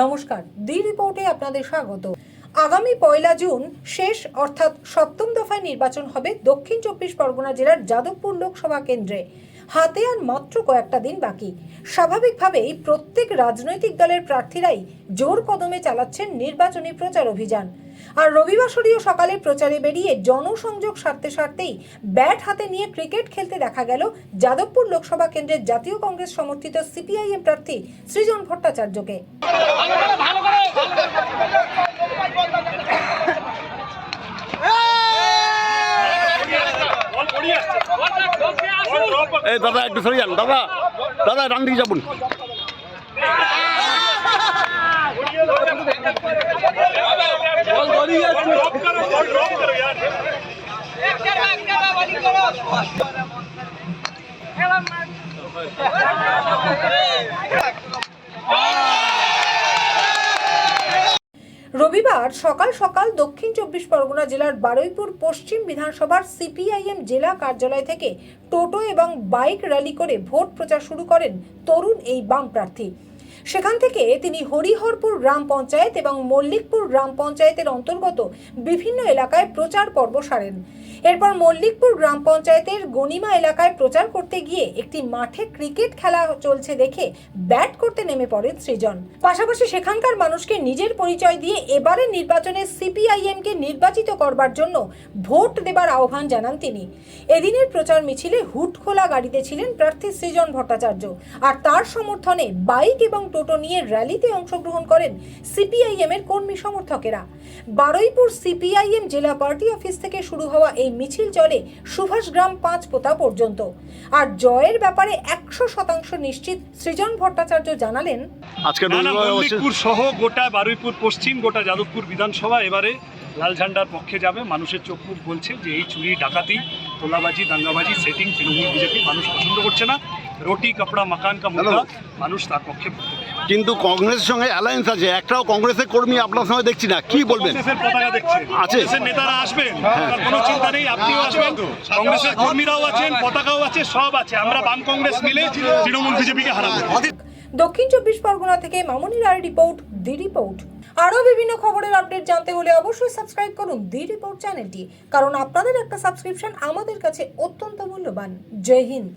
নমস্কার, দি রিপোর্টে আপনাদের স্বাগত। আগামী পয়লা জুন শেষ, অর্থাৎ সপ্তম দফায় নির্বাচন হবে দক্ষিণ চব্বিশ পরগনা জেলার যাদবপুর লোকসভা কেন্দ্রে। হাতে আর মাত্র কয়েকটা দিন বাকি। স্বাভাবিকভাবেই প্রত্যেক রাজনৈতিক দলের প্রার্থীরাই জোর কদমে চালাচ্ছেন নির্বাচনী প্রচার অভিযান। আর রবিবাসরীয় সকালে প্রচারে বেরিয়ে জনসংযোগ সারতে সারতেই ব্যাট হাতে নিয়ে ক্রিকেট খেলতে দেখা গেল যাদবপুর লোকসভা কেন্দ্রের জাতীয় কংগ্রেস সমর্থিত সিপিআইএম প্রার্থী সৃজন ভট্টাচার্যকে। এই দাদা একটু সরে যান দাদা দাদা ডান দিকে যাবুন। রবিবার সকাল সকাল দক্ষিণ চব্বিশ পরগনা জেলার বারুইপুর পশ্চিম বিধানসভার সিপিআইএম জেলা কার্যালয় থেকে টোটো এবং বাইক র্যালি করে ভোট প্রচার শুরু করেন তরুণ এই বাম প্রার্থী। সেখান থেকে তিনি হরিহরপুর গ্রাম পঞ্চায়েত এবং মল্লিকপুর গ্রাম পঞ্চায়েতের অন্তর্গত বিভিন্ন এলাকায় প্রচার পর্ব সারেন। এরপর মল্লিকপুর গ্রাম পঞ্চায়েতের গনিমা এলাকায় প্রচার করতে গিয়ে একটি মাঠে ক্রিকেট খেলা চলছে দেখে ব্যাট করতে নেমে পড়েন সৃজন। পাশাপাশি সেখানকার মানুষকে নিজের পরিচয় দিয়ে এবারের নির্বাচনে সিপিআইএমকে নির্বাচিত করবার জন্য ভোট দেবার আহ্বান জানান তিনি। এদিনের প্রচার মিছিলে হুট খোলা গাড়িতে ছিলেন প্রার্থী সৃজন ভট্টাচার্য। আর তার সমর্থনে বাইক এবং টোটো নিয়ে র্যালিতে অংশগ্রহণ করেন সিপিআইএম এর কর্মী সমর্থকেরা। বারুইপুর সিপিআইএম জেলা পার্টি অফিস থেকে শুরু হওয়া এই মিছিল চলে সুভাষগ্রাম পাঁচ পোতা পর্যন্ত। আর জয়ের ব্যাপারে একশো শতাংশ নিশ্চিত সৃজন ভট্টাচার্য জানালেন আজকে সহ গোটা বারুইপুর পশ্চিম গোটা যাদবপুর বিধানসভা এবারে লাল ঝান্ডার পক্ষে যাবে। মানুষের চোখ মুখ বলছে যে এই চুরি ডাকাতি তোলাবাজি দাঙ্গাবাজি সেটিং তৃণমূল বিজেপি মানুষ পছন্দ করছে না। রুটি কাপড়া মাকান কা মুদ্রা মানুষ তার পক্ষে কিন্তু কংগ্রেসের সঙ্গে অ্যালায়েন্স আছে একটাও কংগ্রেসের কর্মী আপনার সঙ্গে দেখছি না কি বলবেন? কংগ্রেসের পতাকা দেখছে। আছে। নেতারা আসবেন কোনো চিন্তা নেই আপনিও আসবেন। কংগ্রেসের কর্মীরাও আছেন পতাকাও আছে সব আছে। আমরা বাম কংগ্রেস মিলে তৃণমূল বিজেপিকে হারাবো। দক্ষিণ চব্বিশ পরগনা থেকে মামনি রায় রিপোর্ট দি রিপোর্ট। আরও বিভিন্ন খবরের আপডেট জানতে হলে অবশ্যই সাবস্ক্রাইব করুন দি রিপোর্ট চ্যানেলটি কারণ আপনাদের একটা সাবস্ক্রিপশন আমাদের কাছে অত্যন্ত মূল্যবান। জয় হিন্দ।